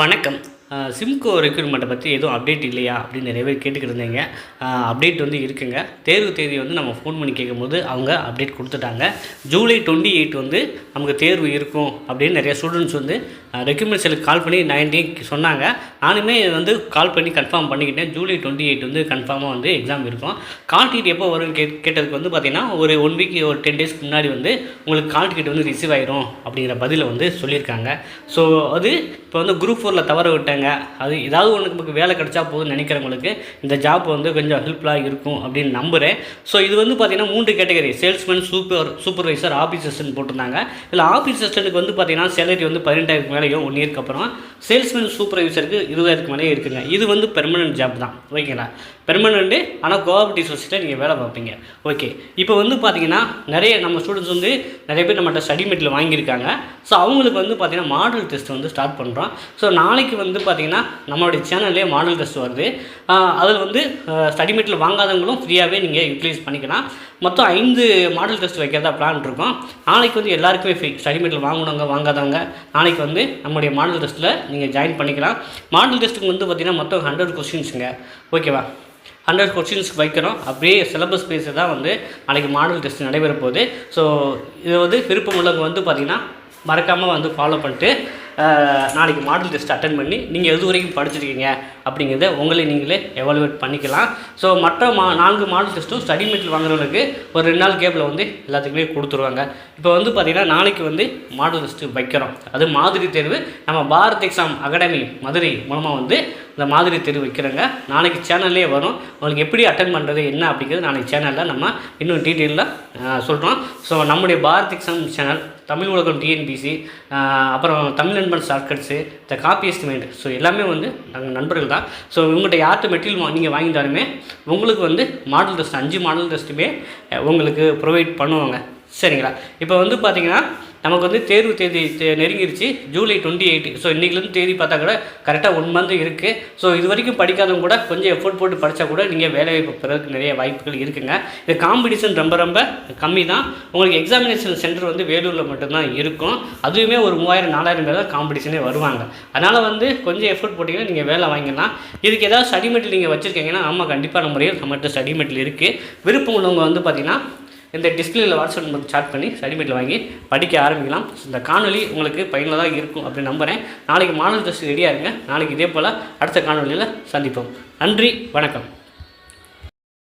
வணக்கம். சிம்கோ ரெக்ரூட்மெண்ட்டை பற்றி எதுவும் அப்டேட் இல்லையா அப்படின்னு நிறைய பேர் கேட்டுக்கிட்டு இருந்தீங்க. அப்டேட் வந்து இருக்குங்க. தேர்வு தேதி வந்து நம்ம ஃபோன் பண்ணி கேட்கும்போது அவங்க அப்டேட் கொடுத்துட்டாங்க. ஜூலை டுவெண்ட்டி எயிட் வந்து நமக்கு தேர்வு இருக்கும் அப்படின்னு நிறைய ஸ்டூடெண்ட்ஸ் வந்து ரெக்ரூட்மெண்ட் செலுக்கு கால் பண்ணி நைன்டீன் சொன்னாங்க. நானுமே வந்து கால் பண்ணி கன்ஃபார்ம் பண்ணிக்கிட்டேன். ஜூலை டுவெண்ட்டி எயிட் வந்து கன்ஃபார்மாக வந்து எக்ஸாம் இருக்கும். கால் டிக்கெட் எப்போ வரும்னு கே கேட்டதுக்கு வந்து பார்த்தீங்கன்னா ஒரு ஒன் வீக் ஒரு டென் டேஸ்க்கு முன்னாடி வந்து உங்களுக்கு கால் டிக்கெட் வந்து ரிசீவ் ஆயிரும் அப்படிங்கிற பதிலை வந்து சொல்லியிருக்காங்க. ஸோ அது இப்போ வந்து குரூப் ஃபோரில் தவற விட்டாங்க. அது ஏதாவது ஒன்று நமக்கு வேலை கிடச்சா போதும்னு நினைக்கிறவங்களுக்கு இந்த ஜாப் வந்து கொஞ்சம் ஹெல்ப்ஃபுல்லாக இருக்கும் அப்படின்னு நம்புகிறேன் ஸோ இது வந்து பார்த்தீங்கன்னா மூன்று category salesman super supervisor office assistant போட்டிருந்தாங்க. இதில் ஆஃபீஸ் அசிஸ்டன்ட்டுக்கு வந்து பார்த்தீங்கன்னா சேலரி வந்து பதினெட்டாயிரம் மேலேயும் ஒன் இயர்க்கு அப்புறம். சேல்ஸ்மேன் சூப்பர்வைசருக்கு இருபதாயிரத்துக்கு மேலே இருக்குங்க. இது வந்து பெர்மனன்ட் ஜாப் தான். ஓகேங்களா பெர்மனண்ட்டு ஆனால் கோஆபரேட்டிவ் சொசைட்டியில் நீங்கள் வேலை பார்ப்பீங்க. ஓகே இப்போ வந்து பார்த்தீங்கன்னா நிறைய நம்ம ஸ்டூடெண்ட்ஸ் வந்து நிறைய பேர் நம்மகிட்ட ஸ்டடி மெட்டில் வாங்கியிருக்காங்க. ஸோ அவங்களுக்கு வந்து பார்த்திங்கன்னா மாடல் டெஸ்ட் வந்து ஸ்டார்ட் பண்ணுறோம் ஸோ நாளைக்கு வந்து பார்த்தீங்கன்னா நம்மளுடைய சேனல்லே மாடல் டெஸ்ட் வருது. அதில் வந்து ஸ்டடி மெட்டில் வாங்காதவங்களும் ஃப்ரீயாகவே நீங்கள் யூட்டிலைஸ் பண்ணிக்கலாம். மொத்தம் ஐந்து மாடல் டெஸ்ட் வைக்கிறதா பிளான் இருக்கும். நாளைக்கு வந்து எல்லாருக்குமே ஃப்ரீ ஸ்டடி மெட்டில் வாங்கினவங்க வாங்காதவங்க நாளைக்கு வந்து நம்முடைய மாடல் டெஸ்ட்டில் நீங்கள் ஜாயின் பண்ணிக்கலாம். மாடல் டெஸ்ட்டுக்கு வந்து பார்த்திங்கன்னா மொத்தம் ஹண்ட்ரட் கொஸ்டின்ஸுங்க ஓகேவா ஹண்ட்ரட் கொஸ்டின்ஸ் வைக்கிறோம். அப்படியே சிலபஸ் பேஸை தான் வந்து நாளைக்கு மாடல் டெஸ்ட் நடைபெற போகுது ஸோ இது வந்து விருப்பம் உள்ளவங்க வந்து பார்த்திங்கன்னா மறக்காமல் வந்து ஃபாலோ பண்ணிட்டு நாளைக்கு மாடல் டெஸ்ட் அட்டன் பண்ணி நீங்கள் எது வரைக்கும் படிச்சிருக்கீங்க அப்படிங்கிறத உங்களை நீங்களே எவாலுவேட் பண்ணிக்கலாம். ஸோ மற்ற மா நான்கு மாடல் டெஸ்ட்டும் ஸ்டடி மெட்டீரியல் வாங்குறவங்களுக்கு ஒரு ரெண்டு நாள் கேப்பில் வந்து எல்லாத்துக்குமே கொடுத்துருவாங்க. இப்போ வந்து பார்த்திங்கன்னா நாளைக்கு வந்து மாடல் டெஸ்ட்டு வைக்கிறோம். அது மாதிரி தேர்வு நம்ம பாரத் எக்ஸாம் அகாடமி மதுரை மூலமாக வந்து இந்த மாதிரி தெரு வைக்கிறேங்க. நாளைக்கு சேனல்லே வரும். உங்களுக்கு எப்படி அட்டன் பண்ணுறது என்ன அப்படிங்கிறது நாளைக்கு சேனலில் நம்ம இன்னும் டீட்டெயிலில் சொல்கிறோம் ஸோ நம்முடைய பாரத் எக்ஸாம் சேனல் தமிழ் உலகம் டிஎன்பிசி அப்புறம் தமிழ் நண்பன் ஷார்ட்கட்ஸு இந்த காப்பி எஸ்டிமேட் ஸோ எல்லாமே வந்து நாங்கள் நண்பர்கள் தான். ஸோ உங்கள்கிட்ட யார்கிட்ட மெட்டீரியல் நீங்கள் வாங்கிட்டாலுமே உங்களுக்கு வந்து மாடல் டெஸ்ட் அஞ்சு மாடல் டெஸ்ட்டுமே உங்களுக்கு ப்ரொவைட் பண்ணுவாங்க. சரிங்களா? இப்போ வந்து பார்த்திங்கன்னா நமக்கு வந்து தேர்வு தேதி நெருங்கிருச்சு ஜூலை டுவெண்ட்டி எயிட் ஸோ இன்றைக்கிலேருந்து தேதி பார்த்தா கூட கரெக்டாக ஒன் மந்த் இருக்குது ஸோ இது வரைக்கும் படிக்காதவங்க கூட கொஞ்சம் எஃபோர்ட் போட்டு படித்தா கூட நீங்கள் வேலைவாய்ப்பு பெறதுக்கு நிறைய வாய்ப்புகள் இருக்குங்க. இது காம்படிஷன் ரொம்ப ரொம்ப கம்மி தான். உங்களுக்கு எக்ஸாமினேஷன் சென்டர் வந்து வேலூரில் மட்டும்தான் இருக்கும். அதுவுமே ஒரு மூவாயிரம் நாலாயிரம் பேர் தான் காம்படிஷனே வருவாங்க. அதனால் வந்து கொஞ்சம் எஃபோர்ட் போட்டிங்கன்னா நீங்கள் வேலை வாங்கிடலாம். இதுக்கு ஏதாவது ஸ்டடி மெட்டீரியல் நீங்கள் வச்சுருக்கீங்கன்னா ஆமாம் கண்டிப்பாக நம்ம முறையில் நம்மகிட்ட ஸ்டடி மெட்டீரியல் இருக்குது விருப்பம் உள்ளவங்க வந்து பார்த்திங்கன்னா இந்த டிஸ்பிளேல வாட்ஸ்அப் நம்பருக்கு சாட் பண்ணி சர்டிஃபிகேட் வாங்கி படிக்க ஆரம்பிக்கலாம். இந்த காணொலி உங்களுக்கு பயனுள்ளதாக இருக்கும் அப்படின்னு நம்புகிறேன் நாளைக்கு மாணவர் டெஸ்ட் ரெடியாக இருங்க. நாளைக்கு இதே போல் அடுத்த காணொலியில் சந்திப்போம். நன்றி வணக்கம்.